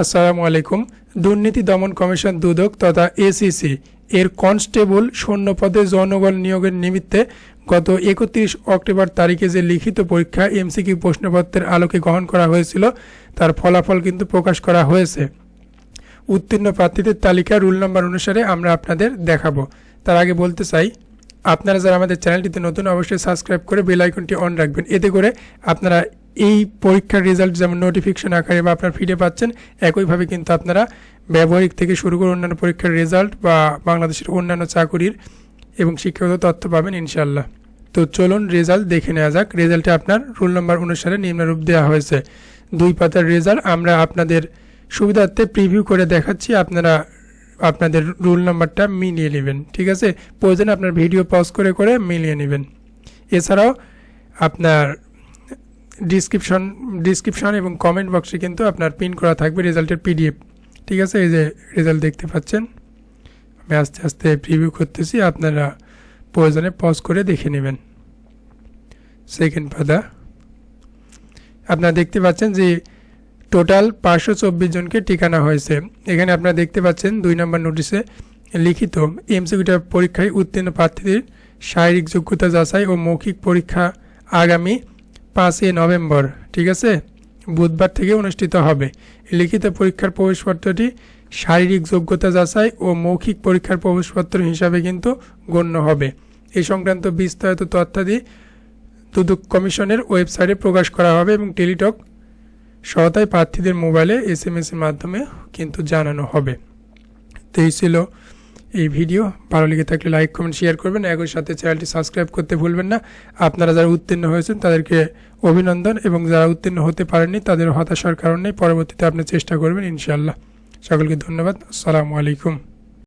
আসসালামু আলাইকুম। দুর্নীতি দমন কমিশন দুদক তথা এসিসি এর কনস্টেবল শূন্য পদে জনগণ নিয়োগের নিমিত্তে গত একত্রিশ অক্টোবর তারিখে যে লিখিত পরীক্ষা এমসিকিউ প্রশ্নপত্রের আলোকে গ্রহণ করা হয়েছিল, তার ফলাফল কিন্তু প্রকাশ করা হয়েছে। উত্তীর্ণ প্রার্থীদের তালিকা রুল নাম্বার অনুসারে আমরা আপনাদের দেখাবো। তার আগে বলতে চাই, আপনারা যারা আমাদের চ্যানেলটিতে নতুন অবশ্যই সাবস্ক্রাইব করে বেল আইকনটি অন রাখবেন। এতে করে আপনারা এই পরীক্ষার রেজাল্ট যেমন নোটিফিকেশন আকারে বা আপনার ফিডে পাচ্ছেন, একইভাবে কিন্তু আপনারা ব্যবহারিক থেকে শুরু করে অন্যান্য পরীক্ষার রেজাল্ট বা বাংলাদেশের অন্যান্য চাকুরির এবং শিক্ষাগত তথ্য পাবেন ইনশাল্লাহ তো চলুন রেজাল্ট দেখে নেওয়া যাক। রেজাল্টে আপনার রোল নম্বর অনুসারে নিম্নরূপ দেওয়া হয়েছে। দুই পাতার রেজাল্ট আমরা আপনাদের সুবিধার্থে প্রিভিউ করে দেখাচ্ছি। আপনারা আপনাদের রোল নাম্বারটা মিলিয়ে নেবেন, ঠিক আছে? প্রয়োজনে আপনার ভিডিও পজ করে করে মিলিয়ে নেবেন। এছাড়াও আপনার ডিসক্রিপশন ডিসক্রিপশন এবং কমেন্ট বক্সে কিন্তু আপনার পিন করা থাকবে রেজাল্টের পিডিএফ ঠিক আছে? এই যে রেজাল্ট দেখতে পাচ্ছেন। আমি আস্তে আস্তে প্রিভিউ করতেছি। আপনারা প্রয়োজনে পজ করে দেখে নেবেন। সেকেন্ড পাতা। আপনারা দেখতে পাচ্ছেন যে টোটাল পাঁচশো চব্বিশ জনকে ঠিকানা হয়েছে। এখানে আপনারা দেখতে পাচ্ছেন দুই নম্বর নোটিশে লিখিত এমসিকিউটা পরীক্ষায় উত্তীর্ণ প্রার্থীদের শারীরিক যোগ্যতা যাচাই ও মৌখিক পরীক্ষা আগামী পাঁচই নভেম্বর, ঠিক আছে? বুধবার থেকে অনুষ্ঠিত হবে। লিখিত পরীক্ষার প্রবেশপত্রটি শারীরিক যোগ্যতা যাচাই ও মৌখিক পরীক্ষার প্রবেশপত্র হিসাবে কিন্তু গণ্য হবে। এই সংক্রান্ত বিস্তারিত তথ্যাদি দুদক কমিশনের ওয়েবসাইটে প্রকাশ করা হবে এবং টেলিটক সহায়তায় প্রার্থীদের মোবাইলে এস এম এর মাধ্যমে কিন্তু জানানো হবে। তো এই ছিল এই ভিডিও। ভালো লেগে থাকলে লাইক, কমেন্ট, শেয়ার করবেন। একই সাথে চ্যানেলটি সাবস্ক্রাইব করতে ভুলবেন না। আপনারা যারা উত্তীর্ণ হয়েছেন, তাদেরকে অভিনন্দন এবং যারা উত্তীর্ণ হতে পারেননি, তাদের হতাশার কারণে পরবর্তীতে আপনি চেষ্টা করবেন, ইনশাআল্লাহ। সকলকে ধন্যবাদ। আসসালামু আলাইকুম।